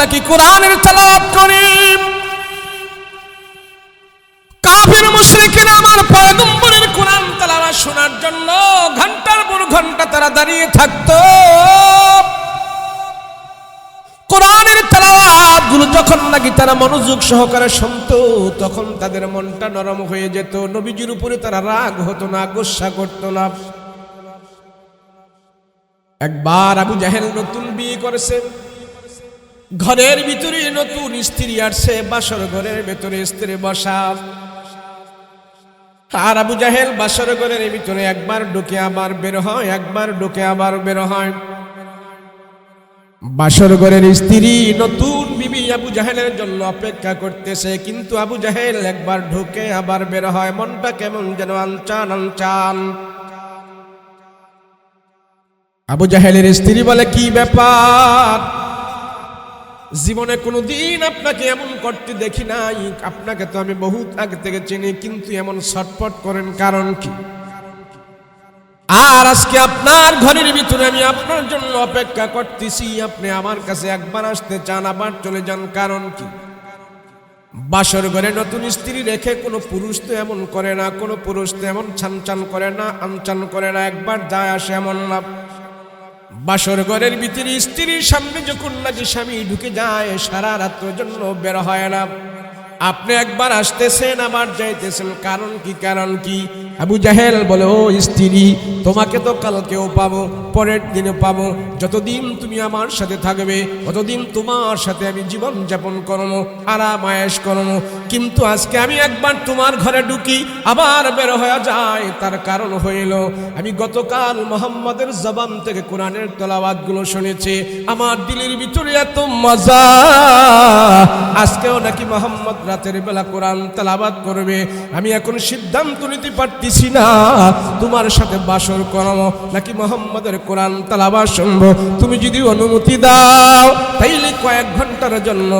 নাকি কোরআনের তালাওয়াত করি? কাফির মুশরিকিন আমার পয়গম্বরের কোরআন তালাওয়াত শোনার জন্য ঘণ্টার পর ঘণ্টা তারা দাঁড়িয়ে থাকতো। কোরআনেরগুলো যখন নাকি তারা মনোযোগ সহকারে শুনতো, তখন তাদের মনটা নরম হয়ে যেত। নবীজির উপরে তারা রাগ হতো না, গোসা করতো না। একবার আবু জাহেল নতুন বিয়ে করেছে। ঘরের ভিতরে নতুন স্ত্রী আসছে, বাসর ঘরের ভেতরে স্ত্রী বসা। আর আবু জাহেল বাসর ঘরের ভিতরে একবার ঢুকে আবার বের হয়, একবার ঢুকে আবার বের হয়। বাসর ঘরের স্ত্রী নতুন বিবি আবু জাহেলের জন্য অপেক্ষা করতেছে, কিন্তু আবু জাহেল একবার ঢুকে আবার বের হয়। মনটা কেমন যেন আনচান আনচান আবু জাহেলের স্ত্রী বলে, কি ব্যাপার? জীবনে কোনোদিন আপনাকে এমন করতে দেখি নাই। আপনাকে তো আমি বহুত আগে থেকে চিনি, কিন্তু এমন ছটপট করেন কারণ কি? আর আজকে আপনার ঘরের ভিতরে আমি আপনার জন্য অপেক্ষা করতেছি। আপনি আমার কাছে একবার আসতে চান, আবার চলে যান, কারণ কি? বাসর ঘরে নতুন স্ত্রী রেখে কোনো পুরুষ তো এমন করে না, কোনো পুরুষ তো এমন ছান ছান করে না আনচান করে না, একবার যায় আসে এমন না। বাসর ঘরের ভিতরে স্ত্রীর সামনে যখন নাকি স্বামী ঢুকে যায়, সারা রাত্রের জন্য বের হয় না। আপনি একবার আসতেছেন, আমার যাইতেছেন, কারণ কি কারণ কি? আবু জাহেল বলে, ও স্ত্রী, তোমাকে তো কালকেও পাবো, পরের দিনে পাবো। যতদিন তুমি আমার সাথে থাকবে, ততদিন তোমার সাথে আমি জীবন যাপন করব, আরাম আয়েস করব। কিন্তু আজকে আমি একবার তোমার ঘরে ঢুকি, আবার বের হয়ে যায় তার কারণ হইল, আমি গতকাল মোহাম্মদের জবান থেকে কোরআনের তলাবাদগুলো শুনেছি, আমার দিলের ভিতরে এত মজা। আজকেও নাকি মোহাম্মদ রাতের বেলা কোরআন তালাবাদ করবে। আমি এখন সিদ্ধান্ত নিতে পারতেছি না। তোমার সাথে বাসর করাবো নাকি মোহাম্মদের কোরআন তালাবাদ শুনব? তুমি যদি অনুমতি দাও, তাইলে কয়েক ঘণ্টার জন্য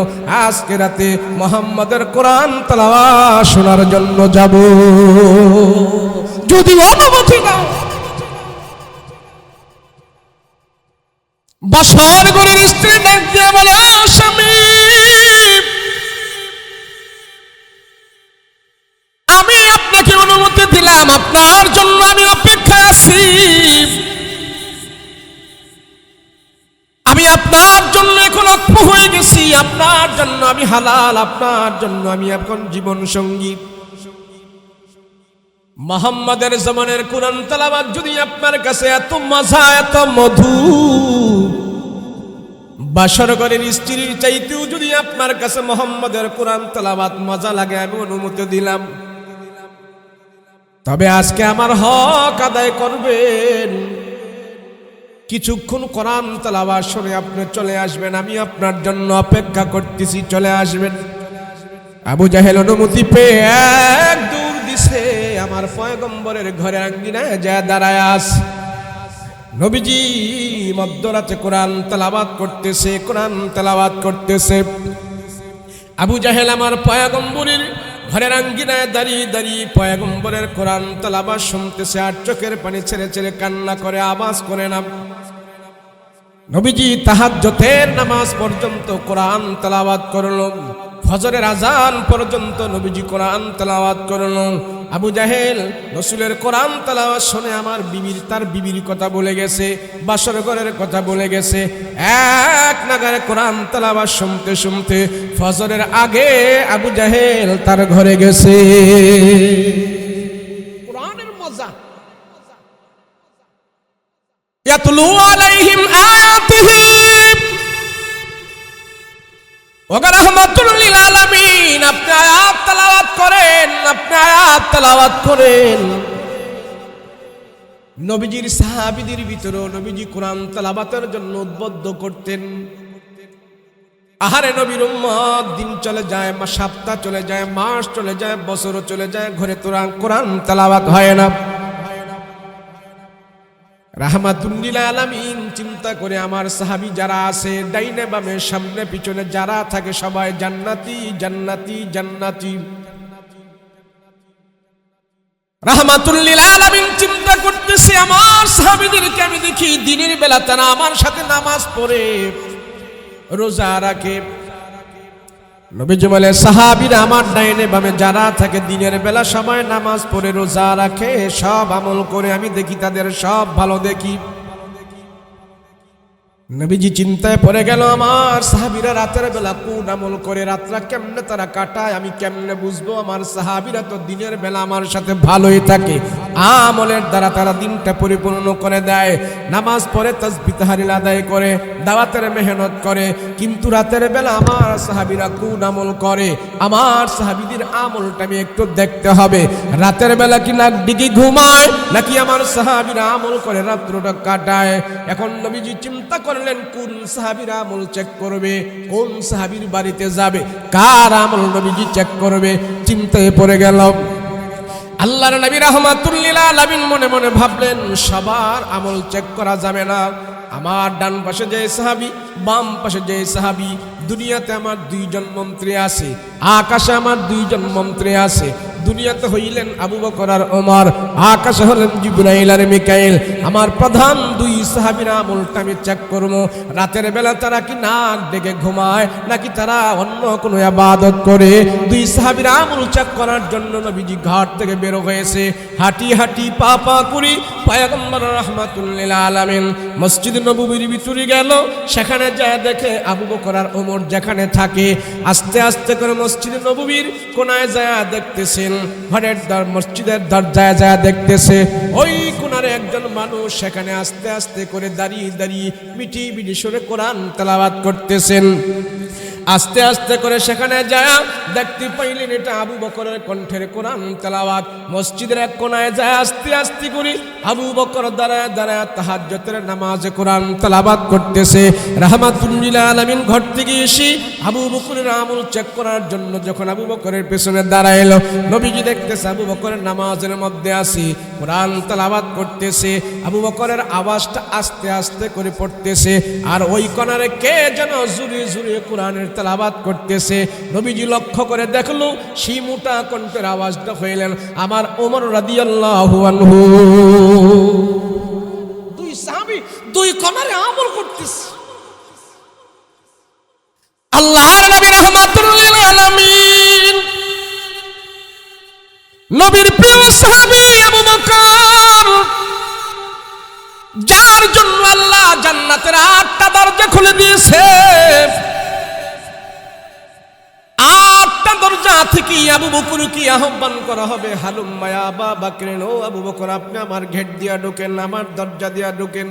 আজকে রাতে মোহাম্মদের কোরআন তালাবাদ শোনার জন্য যাব। যদি অনুমতি দাও। বাসর ঘরের স্ত্রী ডাক দিয়ে বলে স্বামী আপনার জন্য আমি অপেক্ষায় আছি। আমি আপনার জন্য এখন অক্ষ হয়ে গেছি। আপনার জন্য আমি হালাল, আপনার জন্য আমি এখন জীবন সঙ্গী। মোহাম্মদের জমানের কোরআন তালাবাদ যদি আপনার কাছে এত মজা, এত মধু বাসর ঘরের স্ত্রীর চাইতেও যদি আপনার কাছে মোহাম্মদের কোরআন তালাবাদ মজা লাগে, আমি অনুমতি দিলাম। তবে আজকে আমার হক আদায় করবেন। কিছুক্ষণ কোরআন তালাবাদ শুনে আপনি চলে আসবেন, আমি আপনার জন্য অপেক্ষা করতেছি, চলে আসবেন। আবু জাহেল অনুমতি পেয়ে এক দূর দিছে, আমার পয়গম্বরের ঘরে আঙ্গিনায় যা দাঁড়ায় আস। নবীজি মধ্যরাতে কোরআন তালাবাদ করতেছে, কোরআন তালাবাদ করতেছে। আবু জাহেল আমার পয়গম্বরের ঘরের আঙ্গিনায় দাঁড়িয়ে দাঁড়িয়ে পয়গম্বরের কোরআন তালাবাদ শুনতেছে আর চোখের পানি ছেড়ে ছেড়ে কান্না করে আবাস করে না। নবীজি তাহাজ্জতের নামাজ পর্যন্ত কোরআন তালাবাদ করল। ফজরের আজান পর্যন্ত নবীজি কোরআন তালাবাদ করল। আবু জাহেল রসুলের কোরআন তালাবাদ শুনে আমার বিবির তার বিবির কথা বলে গেছে বাসর ঘরের কথা বলে গেছে। এক নাগারে কোরআন তালাবাদ শুনতে শুনতে ফজরের আগে আবু জাহেল তার ঘরে গেছে। কোরআনের মজা। ইয়াতলু আলাইহিম আয়াতিহি। করেন করেন। নবীজির সাহাবীদের ভিতরে নবীজি কোরআন জন্য উদ্বুদ্ধ করতেন। আহারে দিন চলে যায় মা সপ্তাহ চলে যায়, মাস চলে যায়, বছরও চলে যায়, ঘরে তোরা কোরআন তালাবাত হয় না। রাহমাতুল্লিল আলামিন, চিন্তা করে আমার সাহাবী যারা আছে, ডাইনে বামে, সামনে, পিছনে যারা থাকে, সবাই জান্নাতি জান্নাতি জান্নাতি। রাহমাতুল্লিল আলামিন, চিন্তা করতেছে আমার সাহাবীদেরকে আমি দেখি দিনের বেলা তারা আমার সাথে নামাজ পড়ে, রোজা রাখে। নবীজি বলে সাহাবিরা আমার ডাইনে বামে যারা থাকে দিনের বেলা সময় নামাজ পড়ে রোজা রাখে, সব আমল করে আমি দেখি তাদের সব ভালো দেখি। নবীজি চিন্তায় পড়ে গেল আমার সাহাবিরা রাতের বেলা কোন আমল করে রাতটা কেমনে তারা কাটায়, আমি কেমনে বুঝব? আমার সাহাবিরা তো দিনের বেলা আমার সাথে ভালোই থাকে। আমলের দ্বারা তারা দিনটা পরিপূর্ণ করে দেয়। নামাজ পড়ে তসবি তাহারিল আদায় করে, দাওয়াতের মেহনত করে। কিন্তু রাতের বেলা আমার সাহাবিরা কোন আমল করে? আমার সাহাবিদের আমলটা আমি একটু দেখতে হবে। রাতের বেলা কি নাক ডিগি ঘুমায়, নাকি আমার সাহাবিরা আমল করে, রাত্রটা কাটায়? এখন নবীজি চিন্তা করলেন, কোন সাহাবির আমল চেক করবে, কোন সাহাবির বাড়িতে যাবে, কার আমল নবীজি চেক করবে, চিন্তায় পড়ে গেল। আল্লাহর নবী রহমাতুল্লিলা আলামিন মনে মনে ভাবলেন, সবার আমল চেক করা যাবে না। আমার ডান পাশে যে সাহাবি বাম পাশে যে সাহাবি, দুনিয়াতে আমার দুইজন মন্ত্রী আছে, আকাশে আমার দুইজন মন্ত্রী আছে, দুনিয়াতে হইলেন আবু বকর আর ওমর, আকাশে হলেন জিব্রাইল আর মিকাইল। আমার প্রধান দুই সাহাবীর আমলটা আমি চেক করব। রাতের বেলা তারা কি নাক ডেকে ঘুমায়, নাকি তারা অন্য কোনো ইবাদত করে? দুই সাহাবীর আমল চেক করার জন্য নবীজি ঘাট থেকে বের হয়েছে। হাঁটি হাঁটি পা পা করি, পয়গম্বর রহমাতুল্লিল আলামিন মসজিদ নববীর ভিতরে গেল, সেখানে যায় দেখে আবু বকর আর ওমর যেখানে থাকে, আস্তে আস্তে করে মসজিদ নববীর কোনায় যায় দেখতেছেন। ঘরের দর মসজিদের দরজায় যায় দেখতেছে। ওই কোনারে একজন মানুষ সেখানে আস্তে আস্তে করে দাঁড়িয়ে দাঁড়িয়ে মিটি মিটি সরে কোরআন তেলাওয়াত করতেছেন। আস্তে আস্তে করে সেখানে যায়, দেখতে পাইলেন এটা আবু বকরের কণ্ঠের কোরআন তেলাওয়াত। মসজিদের এক কোনায় যায়, আস্তে আস্তে করে আবু বকর দাঁড়ায় দাঁড়ায় তাহাজ্জতের নামাজে কোরআন তেলাওয়াত করতেছে। থেকে আবু আমল চেক করার জন্য যখন আবু বকরের পেছনে দাঁড়াইলো দেখতেছে আবু বকরের নামাজের মধ্যে আসি আবু বকরের আওয়াজটা আস্তে আস্তে করে পড়তেছে, আর ওই কোনারে কে যেন জুড়ে জুড়ে কোরআনের তেলাবাত করতেছে, নবীজি লক্ষ্য করে দেখল, সেই মোটা কণ্ঠের আওয়াজটা হইলেন আমার ওমর রাদিয়াল্লাহু দুই সাহাবী দুই কোনারে আমল করতেছে। আল্লাহর নবী রহমাতুল্লিল আলামিন। নবীর প্রিয় সাহাবী আবু বকর, যার জন্য আল্লাহ জান্নাতের আটটা দরজা খুলে দিয়েছে। আটটা দরজা থেকে আবু বকর কি আহ্বান করা হবে? হালুম মায়া বা বাকরেন, ও আবু বকর, আপনি আমার ঘেট দিয়া ঢোকেন, আমার দরজা দিয়া ঢোকেন।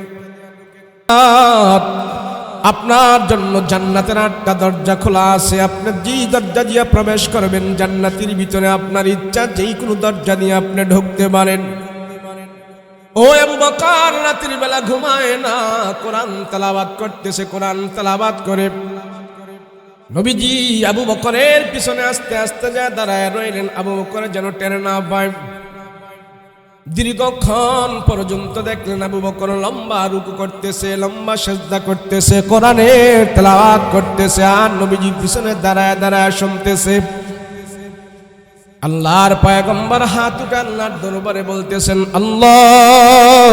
আপনার জন্য জান্নাতের আটটা দরজা খোলা আছে। আপনি যেই দরজা দিয়ে প্রবেশ করবেন, জান্নাতের ভিতরে আপনার ইচ্ছা যেই কোনো দরজা দিয়ে আপনি ঢুকতে পারেন। ও আবু বকর রাতের বেলা ঘুমায় না। কোরআন তেলাওয়াত করতেছে, কোরআন তেলাওয়াত করে। নবীজি আবু বকরের পিছনে আস্তে আস্তে যা দাঁড়ায় রইলেন। আবু বকর যেন টের না পায়। দীর্ঘক্ষণ পর্যন্ত দেখলেন আবু বকর লম্বা রুকু করতেছে, লম্বা সেজদা করতেছে, কোরআনের তেলাওয়াত করতেছে, আর নবীজি পিছনে দাঁড়ায় দাঁড়ায় শুনতেছে। আল্লাহর পয়গম্বর হাত আল্লাহর দরবারে বলতেছেন, আল্লাহ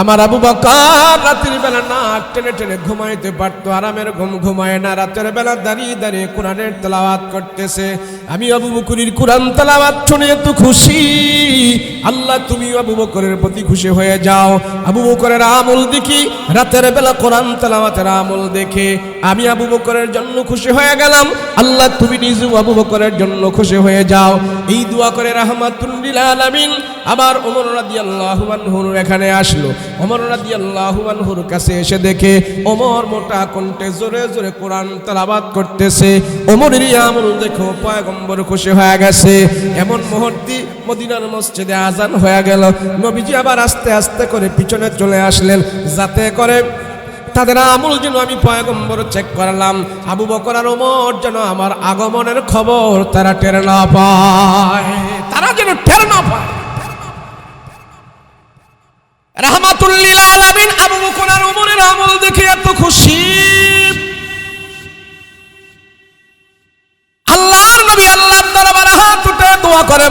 আমার আবু বকর রাতের বেলা নাক টেনে টেনে ঘুমাইতে পারতো। আরামের ঘুম ঘুমায় না, রাতের বেলা দাঁড়িয়ে দাঁড়িয়ে কোরআনের তেলাওয়াত করতেছে। আমি আবু বকরির কোরআন তেলাওয়াত শুনে এত খুশি। আল্লাহ, তুমি আবু বকরের প্রতি খুশি হয়ে যাও। আবু বকরের আমল দেখি, রাতের বেলা কোরআন তালাওয়াতের আমল দেখে। আমি আবু বকরের জন্য খুশি হয়ে গেলাম। আল্লাহ, তুমি নিজেও আবু বকরের জন্য খুশি হয়ে যাও। এই দোয়া করে রাহমাতুল্লিল আলামিন আবার ওমর রাদিয়াল্লাহু আনহুর এখানে আসলো। ওমর রাদিয়াল্লাহু আনহুর কাছে এসে দেখে, ওমর মোটা কণ্ঠে জোরে জোরে কোরআন তেলাওয়াত করতেছে। ওমরের আমল দেখো পয়গম্বর খুশি হয়ে গেছে। এমন মুহূর্তে মদিনার মসজিদে আজান হয়ে গেল। নবীজি আবার আস্তে আস্তে করে পিছনে চলে আসলেন, যাতে করে তাদের আমল যেন আমি পয়গম্বর চেক করলাম। আবু বকর আর ওমর যেন আমার আগমনের খবর তারা টের না পায়। তারা যেন টের না পায়। আবু দেখে এত খুশি। করে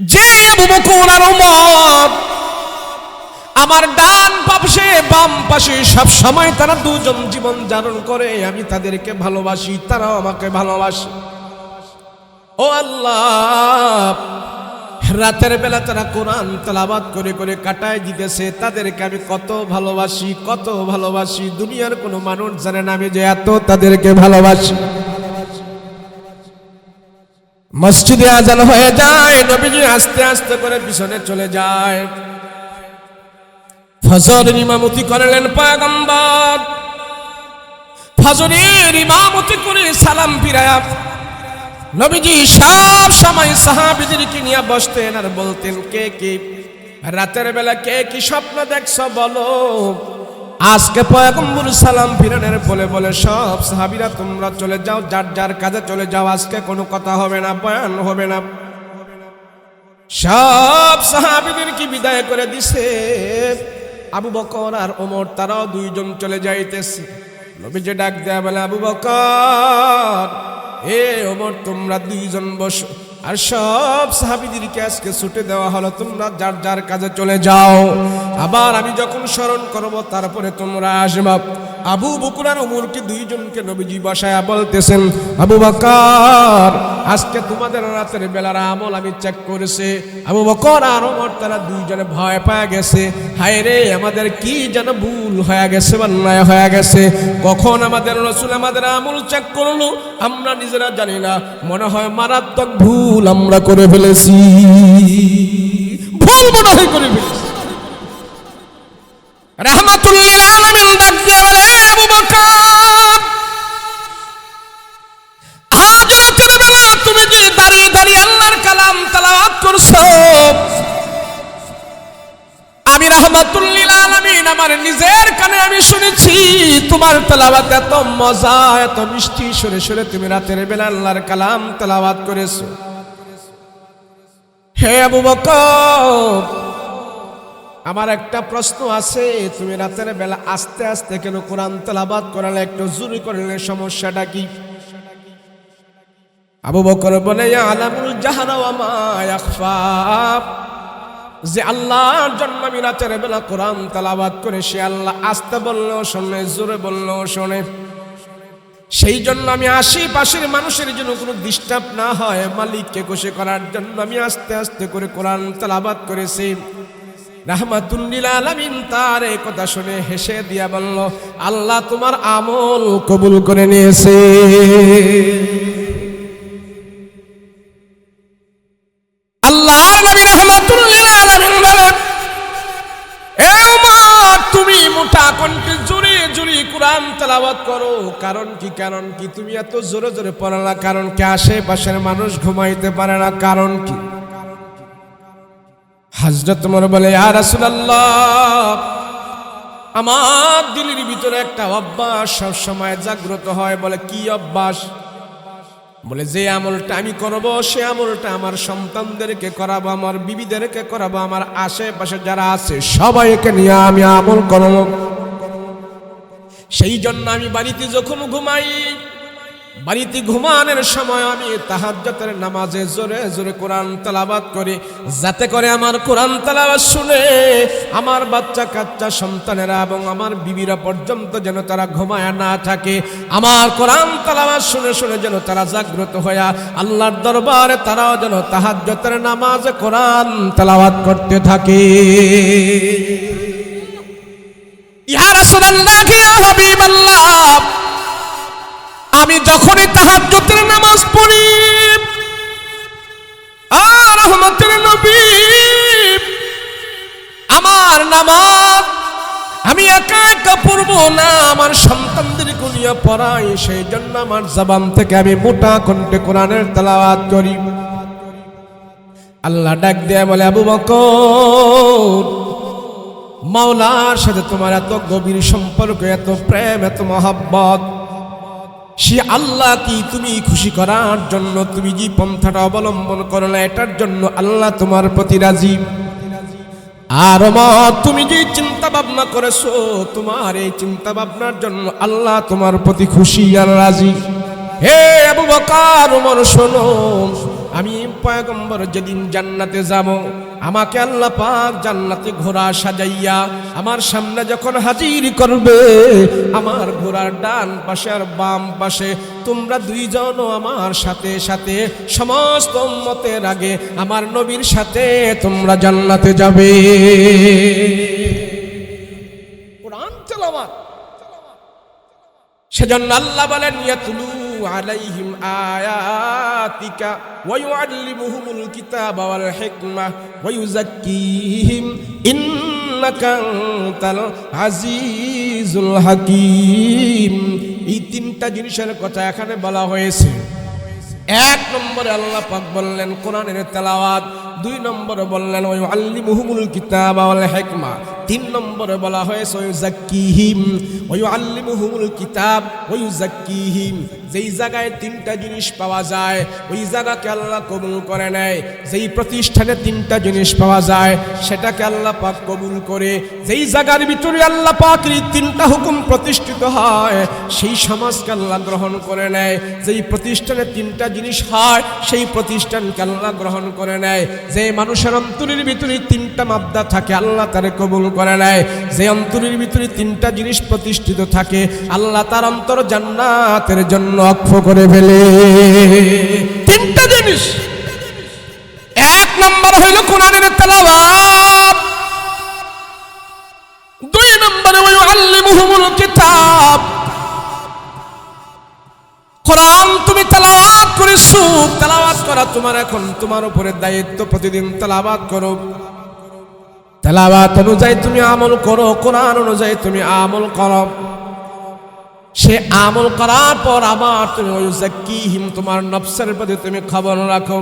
যে আবু বকর আর ওমর আমার ডান পাশে, বাম পাশে সব সময় তারা দুজন জীবন ধারণ করে। আমি তাদেরকে ভালোবাসি, তারাও আমাকে ভালোবাসে। ও আল্লাহ, রাতের বেলা তারা কোরআন তালাবাদ করে করে কাটায় দিতেছে। তাদেরকে আমি কত ভালোবাসি কত ভালোবাসি। দুনিয়ার কোনো মানুষ জানে না আমি যে এত তাদেরকে ভালোবাসি। মসজিদে আজান হয়ে যায়, নবীজি আস্তে আস্তে করে পিছনে চলে যায়। ফজর ইমামতি করলেন পয়গম্বর। ফজরের ইমামতি করে সালাম ফিরায়া নবীজি সব সময় সাহাবিদেরকে নিয়ে বসতেন আর বলতেন, কে কি? রাতের বেলা কে কি স্বপ্ন দেখছ বলো? আজকে পয়গম্বর সালাম ফিরানের বলে বলে সব সাহাবিরা, তোমরা চলে যাও, যার যার কাজে চলে যাও, আজকে কোনো কথা হবে না, বয়ান হবে না। সব সাহাবিদেরকে বিদায় করে দিছে। আবু বকর আর ওমর, তারাও দুইজন চলে যাইতেছে। নবীজি ডাক দেয়া বলে, আবু বকর, হে ওমর, তোমরা দুইজন বসো। আর সব সাহাবিদেরকে আজকে ছুটে দেওয়া হলো, তোমরা যার যার কাজে চলে যাও। আবার আমি যখন স্মরণ করব, তারপরে তোমরা আসবা। আবু বকুর আর ওমরকে দুইজনকে নবীজি বসায়া বলতেছেন, আবু বকর, আজকে তোমাদের রাতের বেলার আমল আমি চেক করেছে। আবু বকর আর ওমর, তারা দুইজনে ভয় পায় গেছে। হায় রে, আমাদের কি যেন ভুল হয়ে গেছে অন্যায় হয়ে গেছে। কখন আমাদের রসুল আমাদের আমল চেক করল, আমরা নিজেরা জানি না। মনে হয় মারাত্মক ভুল আমরা করে ফেলেছি। ভুল মনে হয় করে ফেলেছি। তোমার তেলাওয়াত এত মজা, এত মিষ্টি, সুরে সুরে তুমি রাতের বেলা আল্লাহর কালাম তেলাওয়াত করেছ। হে আবু বকর, আমার একটা প্রশ্ন আছে, তুমি রাতের বেলা আস্তে আস্তে কেন কোরআন তেলাবাদ করালে, একটু জুরি করলে সমস্যাটা কি? আবু বকর বলে আলামুল ওয়া মা ইয়াখফা। যে আল্লাহর জন্য আমি রাতের বেলা কোরআন তালাবাদ করে সে আল্লাহ আস্তে বললেও শোনে, জোরে বললেও শোনে। সেই জন্য আমি আশেপাশের মানুষের জন্য কোনো ডিস্টার্ব না হয়, মালিককে খুশি করার জন্য আমি আস্তে আস্তে করে কোরআন তালাবাদ করেছি। তার এই কথা শুনে হেসে দিয়া বলল, আল্লাহ তোমার আমল কবুল করে নিয়েছে। তেলাওয়াত করো। কারণ কি কারণ কি? তুমি এত জোরে জোরে পড়ো না। কারণ কি? আশেপাশের মানুষ ঘুমাইতে পারে না। কারণ কি? হাজরত মোর বলে আর রাসূলুল্লাহ, আমার দিলের ভিতরে একটা অভ্যাস সব সময় জাগ্রত হয়। বলে, কি অভ্যাস? বলে, যে আমলটা আমি করব, সে আমলটা আমার সন্তানদেরকে করাবো, আমার বিবিদেরকে করাবো, আমার আশেপাশে যারা আছে, সবাইকে নিয়ে আমি আমল করব। সেই জন্য আমি বাড়িতে যখন ঘুমাই, বাড়িতে ঘুমানোর সময় আমি তাহাজ্জতের নামাজে জোরে জোরে কোরআন তেলাবাত করি, যাতে করে আমার কোরআন তেলাবাত শুনে আমার বাচ্চা, কাচ্চা, সন্তানেরা এবং আমার বিবিরা পর্যন্ত যেন তারা ঘুমায় না থাকে। আমার কোরআন তেলাবাত শুনে শুনে যেন তারা জাগ্রত হইয়া আল্লাহর দরবারে তারাও যেন তাহাজ্জতের নামাজে কোরআন তেলাওয়াত করতে থাকে। আমি যখনই তাহাজ্জুদের নামাজ পড়ি আর রহমতের নবী, আমার নামাজ আমি একা একা পড়ব না, আমার সন্তানদেরকে নিয়ে পড়াই সেই জন্য আমার জবান থেকে আমি মোটা কণ্ঠে কোরআনের তেলাওয়াত করি। আল্লাহ ডাক দেয়া বলে, আবু বকর মাওলার সাথে তোমার এত গভীর সম্পর্ক, এত প্রেম, এত মহাব্বত। সে আল্লাহ কি তুমি খুশি করার জন্য তুমি যে পন্থাটা অবলম্বন করো না এটার জন্য আল্লাহ তোমার প্রতি রাজি? আর তুমি যে চিন্তা ভাবনা করেছ, তোমার এই চিন্তা ভাবনার জন্য আল্লাহ তোমার প্রতি খুশি আর রাজি। হে আবু বকার উমর শোনো। আমি পয়গম্বর যেদিন জান্নাতে যাব, আমাকে আল্লাহ পাক জান্নাতে ঘোড়া সাজাইয়া আমার সামনে যখন হাজির করবে, আমার ঘোড়ার ডান পাশে আর বাম পাশে তোমরা দুইজনও আমার সাথে সাথে সমস্ত উম্মতের আগে আমার নবীর সাথে তোমরা জান্নাতে যাবে। সেজন্য আল্লাহ বলেন ইয়াতুলু আলাইহিম آياتك ويعلمهم الكتاب والحكمة ويزكيهم إنك أنت العزيز الحكيم এই তিনটা জিনিসের কথা এখানে বলা হয়েছে। এক নম্বরে আল্লাহ পাক বললেন, কোরআনের তেলাওয়াত দুই নম্বরে বললেন ওই আল্লি মুহুমুল কিতাব হিকমা। তিন নম্বরে বলা হয়েছে ওই জাক্কিহিম ওই আল্লি মুহুমুল কিতাব ওই জাক্কিহিম যেই জায়গায় তিনটা জিনিস পাওয়া যায়, ওই জায়গাকে আল্লাহ কবুল করে নেয়। যেই প্রতিষ্ঠানে তিনটা জিনিস পাওয়া যায়, সেটাকে আল্লাহ পাক কবুল করে। যেই জায়গার ভিতরে আল্লাহ পাকের তিনটা হুকুম প্রতিষ্ঠিত হয়, সেই সমাজকে আল্লাহ গ্রহণ করে নেয়। যেই প্রতিষ্ঠানে তিনটা জিনিস হয়, সেই প্রতিষ্ঠানকে আল্লাহ গ্রহণ করে নেয়। যে মানুষের অন্তরের ভিতরে তিনটা মাদ্দা থাকে, আল্লাহ তারে কবুল করে নেয়। যে অন্তরের ভিতরে তিনটা জিনিস প্রতিষ্ঠিত থাকে, আল্লাহ তার অন্তর জান্নাতের জন্য অক্ষ করে ফেলে। তিনটা জিনিস। এক নম্বর হইল কোরআনের তেলাওয়াত। দুই নম্বরে ওই আল্লিমুহুমুল কিতাব। কোরআন তুমি তেলাওয়াত করে সুখ, তেলাওয়াত করা তোমার এখন, তোমার উপরে দায়িত্ব প্রতিদিন তেলাওয়াত করো। তেলাওয়াত অনুযায়ী তুমি আমল করো, কোরআন অনুযায়ী তুমি আমল করো। সে আমল করার পর আবার তুমি জাকিহিম, তোমার নফসের প্রতি তুমি খবর রাখো।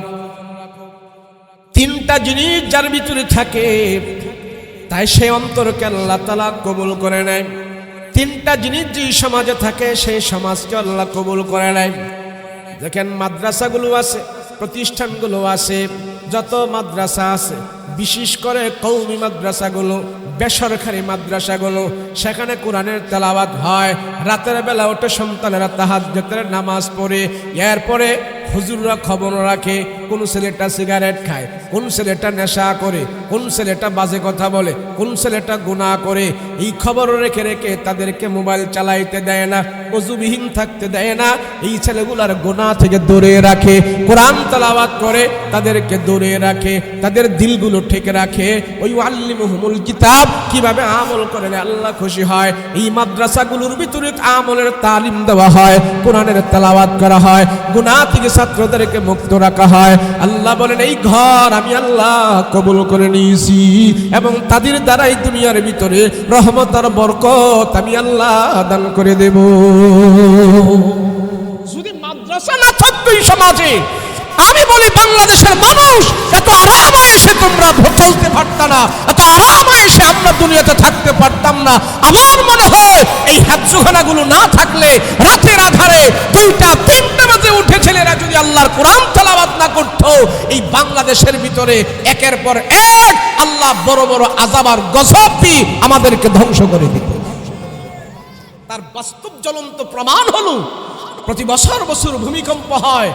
তিনটা জিনিস যার ভিতরে থাকে, তাই সে অন্তরকে আল্লাহ তালা কবুল করে নেয়। তিনটা জিনিস যে সমাজে থাকে, সেই সমাজকে আল্লাহ কবুল করে নেয়। দেখেন, মাদ্রাসাগুলো আছে, প্রতিষ্ঠানগুলো আছে, যত মাদ্রাসা আছে, বিশেষ করে কৌমি মাদ্রাসাগুলো, বেসরকারি মাদ্রাসাগুলো, সেখানে কোরআনের তেলাওয়াত হয়, রাতের বেলা ওঠে সন্তানেরা তাহাজ্জতের নামাজ পড়ে, এরপরে হুজুররা খবর রাখে, কোন ছেলেটা সিগারেট খায়, কোন ছেলেটা নেশা করে, কোন ছেলেটা বাজে কথা বলে, কোন ছেলেটা গুনাহ করে, এই খবর রেখে রেখে তাদেরকে মোবাইল চালাইতে দেয় না, অজুবিহীন থাকতে দেয় না, এই ছেলেগুলার গোনা থেকে দূরে রাখে, কোরআন তালাবাত করে তাদেরকে দূরে রাখে, তাদের দিলগুলো ঠিক রাখে, ওই আল্লিমুহুমুল কিতাব কীভাবে আমল করে আল্লাহ খুশি হয়, এই মাদ্রাসাগুলোর ভিতরে আমলের তালিম দেওয়া হয়, কোরআনের তেলাওয়াত করা হয়, গুনাহ থেকে ছাত্রদেরকে মুক্ত রাখা হয়। আল্লাহ বলেন, এই ঘর আমি আল্লাহ কবুল করে নিয়েছি এবং তাদের দ্বারাই দুনিয়ার ভিতরে রহমত আর বরকত আমি আল্লাহ দান করে দেব। যদি মাদ্রাসা না থাকতো এই সমাজে, আমি বলি, বাংলাদেশের মানুষ, এত আরামে এসে তোমরা চলতে পারত না, এত আরামে এসে আমরা দুনিয়াতে থাকতে পারতাম না। আমার মনে হয়, এই হাজুখানাগুলো না থাকলে রাতের আধারে দুইটা, তিনটা বাজে উঠে ছেলেরা, যদি আল্লাহর কোরআন তালাবাদ না করত, এই বাংলাদেশের ভিতরে একের পর এক আল্লাহ বড় বড় আজাবার গজব দিয়ে আমাদেরকে ধ্বংস করে দিত। তার বাস্তব জ্বলন্ত প্রমাণ হলো, প্রতি বছর বছর ভূমিকম্প হয়,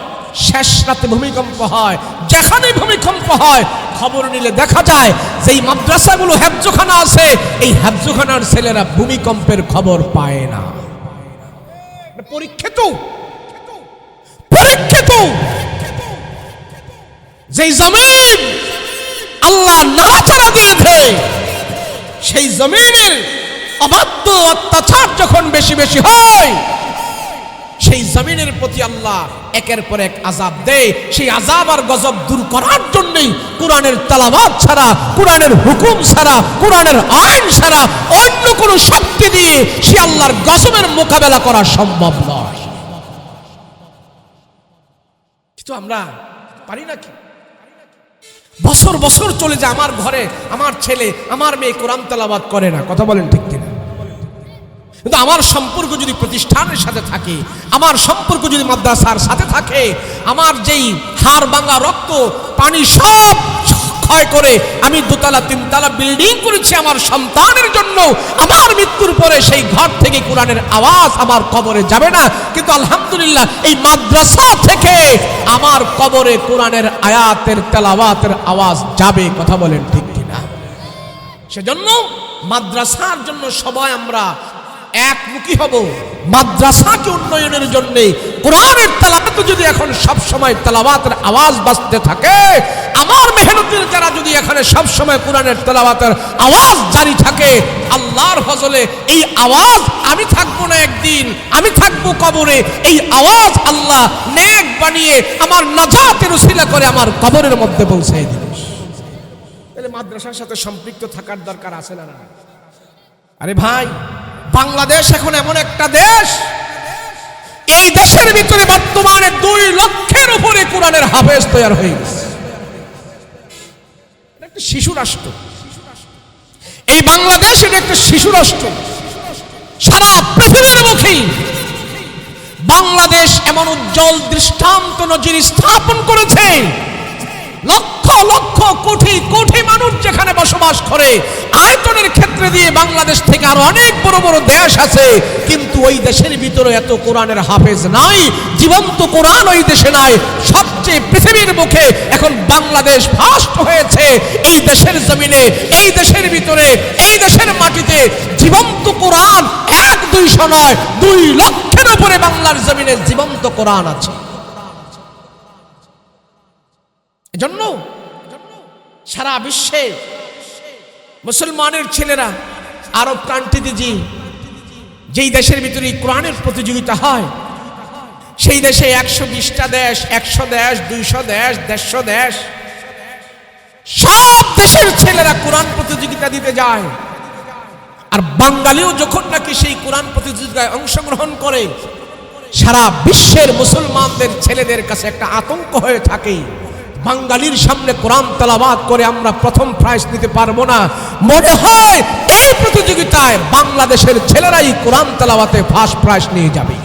শেষ রাতে ভূমিকম্প হয়, যেখানে ভূমিকম্প হয়, খবর নিলে দেখা যায় যে মাদ্রাসাগুলো হ্যাবজোখানা আছে, এই হ্যাবজোখানার ছেলেরা ভূমিকম্পের খবর পায় না। পরীক্ষিত যেই জমিন আল্লাহ নাড়াচাড়া দিয়েছে সেই জমিনের অবাধ্য অত্যাচার যখন বেশি বেশি হয়, সেই জমিনের প্রতি আল্লাহ একের পর এক আজাব দেয়। সেই আজাব আর গজব দূর করার জন্যই কোরআনের তালাবাদ ছাড়া, কোরআনের হুকুম ছাড়া, কোরআনের আইন ছাড়া অন্য কোনো শক্তি দিয়ে সে আল্লাহর গজবের মোকাবেলা করা সম্ভব নয়। কিন্তু আমরা পারি নাকি বছর বছর চলে যায় আমার ঘরে, আমার ছেলে, আমার মেয়ে কোরআন তেলাবাদ করে না। কথা বলেন ঠিক কিনা? কিন্তু আমার সম্পর্ক যদি প্রতিষ্ঠানের সাথে থাকে, আমার সম্পর্ক যদি মাদ্রাসার সাথে থাকে, আমার যেই হাড় ভাঙা রক্ত, পানি সব ভয় করে, আমি দোতলা, তিনতলা বিল্ডিং করেছি আমার সন্তানের জন্য। আমার মৃত্যুর পরে সেই ঘর থেকে কোরআনের আওয়াজ আমার কবরে যাবে না। কিন্তু আলহামদুলিল্লাহ, এই মাদ্রাসা থেকে আমার কবরে কোরআনের আয়াতের, তেলাওয়াতের আওয়াজ যাবে, কথা বলেন ঠিক কিনা? সেজন্য মাদ্রাসার জন্য সবাই আমরা একমুখী হব। মাদ্রাসাকে উন্নয়নের জন্য? কোরআনের তেলাওয়াত যদি এখন সব সময় তেলাওয়াতের আওয়াজ বাজতে থাকে, আমার মেহনতের যারা যদি এখানে সব সময় কোরআনের তেলাওয়াতের আওয়াজ জারি থাকে, আল্লাহর ফজলে এই আওয়াজ আমি থাকব না একদিন, আমি থাকব কবরে। এই আওয়াজ আল্লাহ নেক বানিয়ে আমার নাজাতের উসিলা করে আমার কবরের মধ্যে পৌঁছে দিবে। তাহলে মাদ্রাসার সাথে সম্পৃক্ত থাকার দরকার আছে না আরে ভাই বাংলাদেশ এখন এমন একটা দেশ, এই দেশের ভিতরে বর্তমানে দুই লক্ষের উপরে কোরআনের হাফেজ তৈরি হয়ে গেছে। একটা শিশু রাষ্ট্র। এই বাংলাদেশ এটা একটা শিশু রাষ্ট্র। সারা পৃথিবীর মুখেই বাংলাদেশ এমন উজ্জ্বল দৃষ্টান্ত নজির স্থাপন করেছে লক্ষ লক্ষ, কোটি কোটি মানুষ যেখানে বসবাস করে, আয়তনের ক্ষেত্রে দিয়ে বাংলাদেশ থেকে আরও অনেক বড় বড় দেশ আছে। কিন্তু ওই দেশের ভিতরে এত কোরআনের হাফেজ নাই, জীবন্ত কোরআন ওই দেশে নাই। সবচেয়ে পৃথিবীর মুখে এখন বাংলাদেশ ফার্স্ট হয়েছে। এই দেশের জমিনে, এই দেশের ভিতরে, এই দেশের মাটিতে জীবন্ত কোরআন এক দুইশো নয়, দুই লক্ষের উপরে বাংলার জমিনে জীবন্ত কোরআন আছে। এজন্য সারা বিশ্বে মুসলমানের ছেলেরা, আরব কান্ট্রিতে যে, যেই দেশের ভিতরে কোরআনের প্রতিযোগিতা হয়, সেই দেশে একশো বিশটা দেশ, একশো দেশ, দুইশো দেশ, দেড়শো দেশ, সব দেশের ছেলেরা কোরআন প্রতিযোগিতা দিতে যায়। আর বাঙালিও যখন নাকি সেই কোরআন প্রতিযোগিতায় অংশগ্রহণ করে, সারা বিশ্বের মুসলমানদের ছেলেদের কাছে একটা আতঙ্ক হয়ে থাকে। বাঙালির সামনে কোরআন তালাবাদ করে আমরা প্রথম প্রাইজ নিতে পারব না। মনে হয় এই প্রতিযোগিতায় বাংলাদেশের ছেলেরাই কোরআন তালাবাতে ফার্স্ট প্রাইজ নিয়ে যাবে।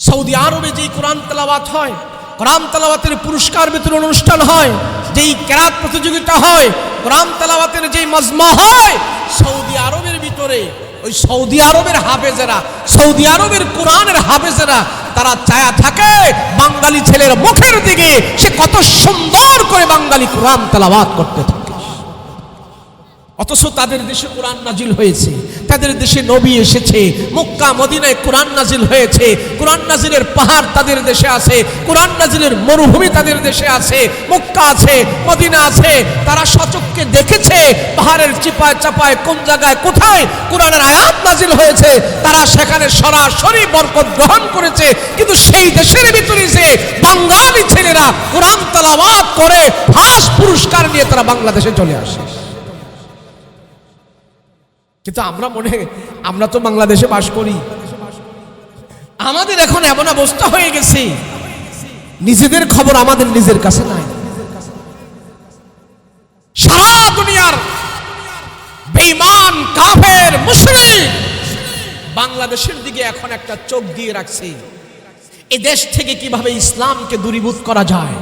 সৌদি আরবে যেই কোরআন তেলাওয়াত হয়, কোরআন তেলাওয়াতের পুরস্কার বিতরণ অনুষ্ঠান হয়, যেই কেরাত প্রতিযোগিতা হয়, কোরআন তেলাওয়াতের যেই মজমা হয়, সৌদি আরবের ভিতরে ওই সৌদি আরবের হাফেজেরা, সৌদি আরবের কোরআনের হাফেজেরা, তারা চায়া থাকে বাঙালি ছেলের মুখের দিকে সে কত সুন্দর করে বাঙালি কোরআন তালাবাদ করতে থাকে। অথচ তাদের দেশে কোরআন নাজিল হয়েছে। তাদের দেশে নবী এসেছে। মক্কা, মদিনায় কোরআন নাজিল হয়েছে। কোরআন নাজিলের পাহাড় তাদের দেশে আছে। কোরআন নাজিলের মরুভূমি তাদের দেশে আছে। মক্কা আছে, মদিনা আছে। তারা সচককে দেখেছে, পাহাড়ের চিপায় চাপায় কোন জায়গায় কোথায় কোরআনের আয়াত নাজিল হয়েছে। তারা সেখানে সরাসরি বরকত গ্রহণ করেছে। কিন্তু সেই দেশের ভিতরে যে বাঙালি ছেলেরা কোরআন তালাওয়াত করে ফার্স্ট পুরস্কার নিয়ে তারা বাংলাদেশে চলে আসে। কিন্তু আমরা মনে, আমরা তো বাংলাদেশে বাস করি। আমাদের এখন এমন অবস্থা হয়ে গেছে। নিজেদের খবর আমাদের নিজের কাছে নাই। সারা দুনিয়ার বেঈমান, কাফের, মুশরিক বাংলাদেশের দিকে এখন একটা চোখ দিয়ে রাখছে। এ দেশ থেকে কীভাবে ইসলামকে দূরীভূত করা যায়?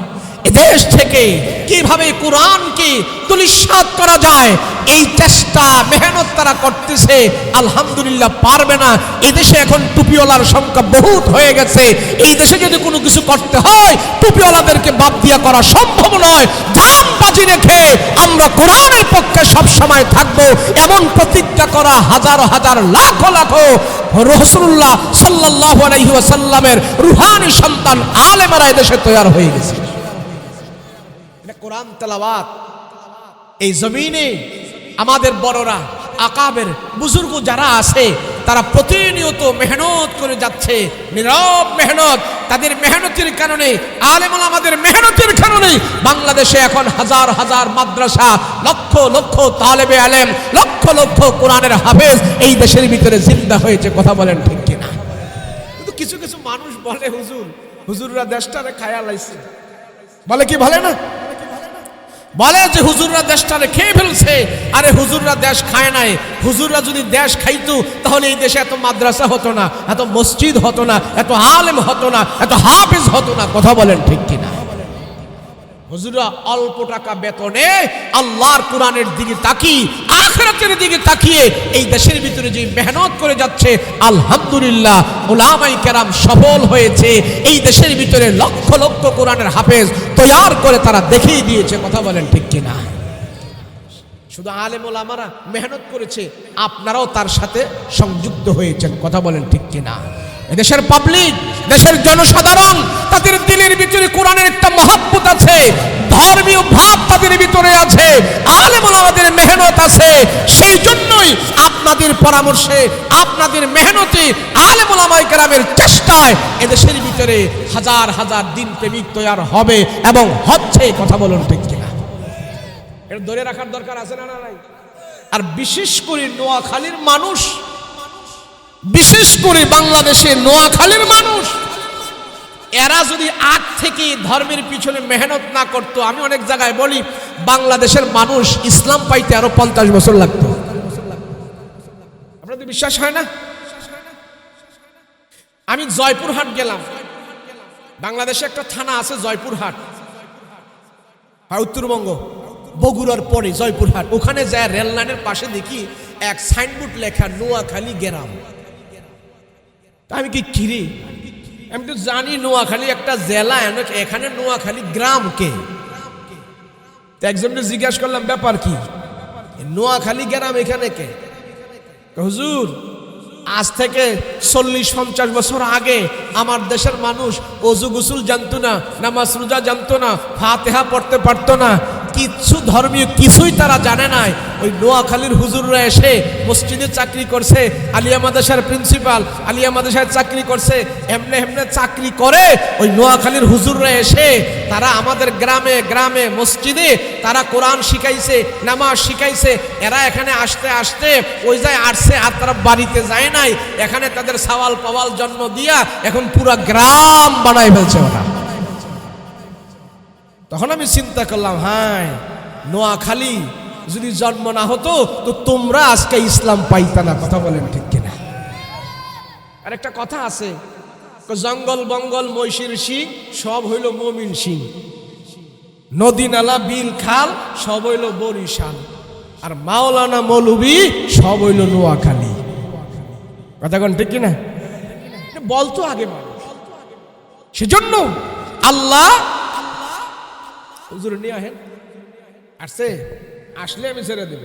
দেশ থেকে কীভাবে কোরআনকে তুলিশাত করা যায়, এই চেষ্টা মেহনত তারা করতেছে, আলহামদুলিল্লাহ পারবে না। এই দেশে এখন টুপিওয়ালার সংখ্যা বহুত হয়ে গেছে। এই দেশে যদি কোনো কিছু করতে হয়, টুপিওয়ালাদেরকে বাদ দিয়া করা সম্ভব নয়। জান বাজি রেখে আমরা কোরআনের পক্ষে সব সময় থাকব। এমন প্রতিজ্ঞা করা হাজার হাজার লাখো লাখো রসুল্লাহ সাল্লাহ আলাইহি ওয়াসাল্লামের রুহানি সন্তান আলেমারা এদেশে তৈরি হয়ে গেছে। কোরআন তেলাওয়াত। এই জমিনে আমাদের বড়রা, আকাবের বুজুর্গ যারা আছে, তারা প্রতিনিয়ত মেহনত করে যাচ্ছে, নীরব মেহনত। তাদের মেহনতের কারণে, আলেমল আমাদের মেহনতের কারণে বাংলাদেশে এখন হাজার হাজার মাদ্রাসা, লক্ষ লক্ষ তালেবে আলেম, লক্ষ লক্ষ কোরআনের হাফেজ এই দেশের ভিতরে জিন্দা হয়েছে, কথা বলেন ঠিক কিনা? কিন্তু কিছু কিছু মানুষ বলে, হুজুর, হুজুররা দেশটারে খায়া বলে কি বলে না? বলে যে হুজুররা দেশটারে খেয়ে ফেলছে। আরে হুজুররা দেশ খায় নাই। হুজুররা যদি দেশ খাইতো, তাহলে এই দেশে এত মাদ্রাসা হতো না, এত মসজিদ হতো না, এত আলেম হতো না, এত হাফিজ হতো না। কথা বলেন ঠিক কিনা? হুজুরা, অল্প টাকা বেতনে আল্লাহর কোরআনের দিকে তাকিয়ে, আখরাতের দিকে তাকিয়ে এই দেশের ভিতরে যে মেহনত করে যাচ্ছে, আলহামদুলিল্লাহ ওলামাই কেরাম সফল হয়েছে। এই দেশের ভিতরে লক্ষ লক্ষ কোরআনের হাফেজ তৈয়ার করে তারা দেখিয়ে দিয়েছে, কথা বলেন ঠিক কিনা? শুধু আলেম ওলামারা মেহনত করেছে, আপনারাও তার সাথে সংযুক্ত হয়েছেন, কথা বলেন ঠিক কিনা? দেশের পাবলিক দেশের জনসাধারণ, তাদের দিলের ভিতরে কোরআনের একটা মহাব্বত আছে, ধর্মীয় ভাব তাদের ভিতরে আছে আলেম ওলামাদের মেহনত আছে সেই জন্যই আপনাদের পরামর্শে, আপনাদের মেহনতে আলেম ওলামাই কেরামের চেষ্টায় এদেশের ভিতরে হাজার হাজার দিন প্রেমিক তৈয়ার হবে এবং হচ্ছে কথা বলুন ঠিক কিনা। এটা ধরে রাখার দরকার আছে না নাই? আর বিশেষ করে নোয়াখালীর মানুষ বিশেষ করে বাংলাদেশে নোয়াখালীর মানুষ। এরা যদি আগ থেকে ধর্মের পিছনে মেহনত না করত, আমি অনেক জায়গায় বলি, বাংলাদেশের মানুষ ইসলাম পাইতে আরও পঞ্চাশ বছর লাগতো। আপনাদের বিশ্বাস হয় না? আমি জয়পুরহাট গেলাম। বাংলাদেশে একটা থানা আছে জয়পুরহাট। হ্যাঁ উত্তরবঙ্গ, বগুড়ার পরে জয়পুরহাট। ওখানে যায় রেল লাইনের পাশে দেখি এক সাইনবোর্ড লেখা, নোয়াখালী গ্রাম। আমি কি কিরি আমি তো জানি নোয়াখালী একটা জেলা এখানে নোয়াখালী গ্রাম কে? তো একজনকে জিজ্ঞাসা করলাম, ব্যাপার কি? নোয়াখালী গ্রাম এখানে কে? হুজুর, আজ থেকে চল্লিশ পঞ্চাশ বছর আগে আমার দেশের মানুষ অজু গুসুল জানতো না, নামাজ রোজা জানতো না, ফাতেহা পড়তে পারতো না কিচ্ছু ধর্মীয় কিছুই তারা জানে নাই। ওই নোয়াখালীর হুজুররা এসে মসজিদে চাকরি করছে, আলিয়া মাদ্রাসার প্রিন্সিপাল, আলিয়া মাদ্রাসায় চাকরি করছে, এমনে এমনে চাকরি করে ওই নোয়াখালীর হুজুররা এসে তারা আমাদের গ্রামে গ্রামে, মসজিদে তারা কোরআন শিখাইছে, নামাজ শিখাইছে, এরা এখানে আসতে আসতে ওই যায় আসছে আর তারা বাড়িতে যায় নাই। এখানে তাদের সওয়াল পাওয়াল জন্ম দিয়া এখন পুরা গ্রাম বানাই ফেলছে ওরা। তখন আমি চিন্তা করলাম হ্যাঁ নোয়াখালী যদি জন্ম না হতো, তো তোমরা আজকে ইসলাম পাইতা না, কথা বলেন ঠিক কিনা? আর একটা কথা আছে জঙ্গল বঙ্গল মৈশির সিং সব হইল মমিন সিং নদী নালা, বিল, খাল, সব হইল বরিশাল। আর মাওলানা মৌলবি সব হইল নোয়াখালী। কথা কোন ঠিক কিনা? বলতো আগে সেজন্য আল্লাহ হুজুর নিয়ে আহেন। আসছে? আসলে আমি ছেড়ে দেব।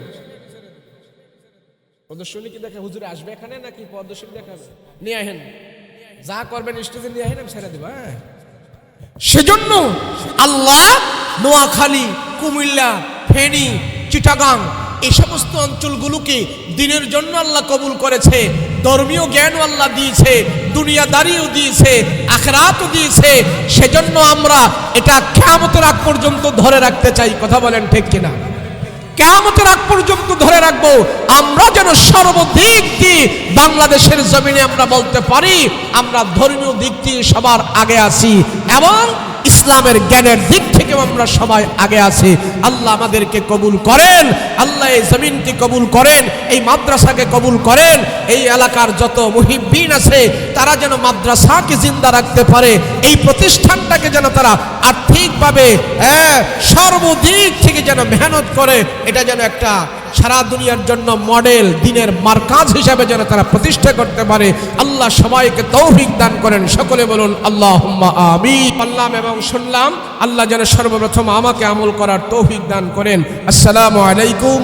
প্রদর্শনী কি দেখে হুজুর আসবে এখানে নাকি প্রদর্শনী দেখাবে? নিয়ে আহেন। যা করবেন স্টেজে নিয়ে আহেন, আমি ছেড়ে দেবো হ্যাঁ? সেজন্য আল্লাহ নোয়াখালী, কুমিল্লা, ফেনী, চিটাগাং এই সমস্ত অঞ্চলগুলোকে দিনের জন্য আল্লাহ কবুল করেছে, ধর্মীয় জ্ঞানও আল্লাহ দিয়েছে, দুনিয়াদারিও দিয়েছে, আখরাতও দিয়েছে। সেজন্য আমরা এটা কেমতের আগ পর্যন্ত ধরে রাখতে চাই, কথা বলেন ঠিক কিনা? কেমতের আগ পর্যন্ত ধরে রাখব। আমরা যেন সর্বদিক দিয়ে বাংলাদেশের জমিনে আমরা বলতে পারি, আমরা ধর্মীয় দিক দিয়ে সবার আগে আছি। এবং ইসলামের জ্ঞানের দিক থেকেও আমরা সবাই আগে আছি। আল্লাহ আমাদেরকে কবুল করেন আল্লাহ এই জমিনকে কবুল করেন এই মাদ্রাসাকে কবুল করেন এই এলাকার যত মুহিব্বিন আছে তারা যেন মাদ্রাসাকে জিন্দা রাখতে পারে এই প্রতিষ্ঠানটাকে যেন তারা আর্থিকভাবে হ্যাঁ, সর্বদিক থেকে যেন মেহনত করে এটা যেন একটা সারা দুনিয়ার জন্য মডেল, দিনের মার্কাজ হিসাবে যেন তারা প্রতিষ্ঠা করতে পারে। আল্লাহ সবাইকে তৌফিক দান করেন। সকলে বলুন আল্লাহ আমি পাল্লাম এবং শুনলাম, আল্লাহ যেন সর্বপ্রথম আমাকে আমল করার তৌফিক দান করেন। আসসালামু আলাইকুম